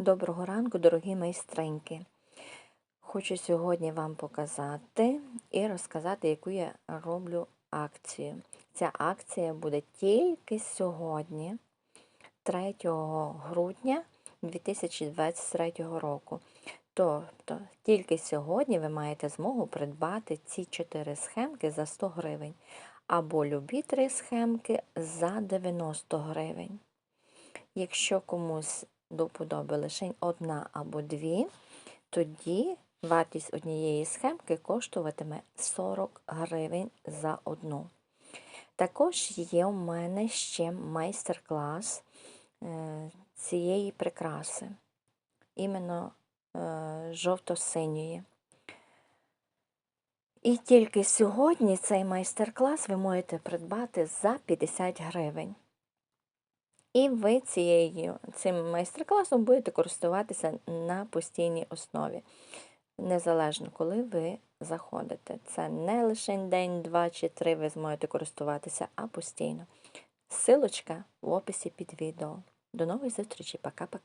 Доброго ранку, дорогі майстриньки. Хочу сьогодні вам показати і розказати, яку я роблю акцію. Ця акція буде тільки сьогодні, 3 грудня 2023 року. Тобто, тільки сьогодні ви маєте змогу придбати ці 4 схемки за 100 гривень, або любі 3 схемки за 90 гривень. Якщо комусь до вподоби лише одна або дві, тоді вартість однієї схемки коштуватиме 40 гривень за одну. Також є у мене ще майстер-клас е, цієї прикраси, іменно е, жовто-синьої. І тільки сьогодні цей майстер-клас ви можете придбати за 50 гривень. І ви цією, цим майстер-класом будете користуватися на постійній основі, незалежно коли ви заходите. Це не лише день, два чи три ви зможете користуватися, а постійно. Силочка в описі під відео. До нової зустрічі. Пока-пока.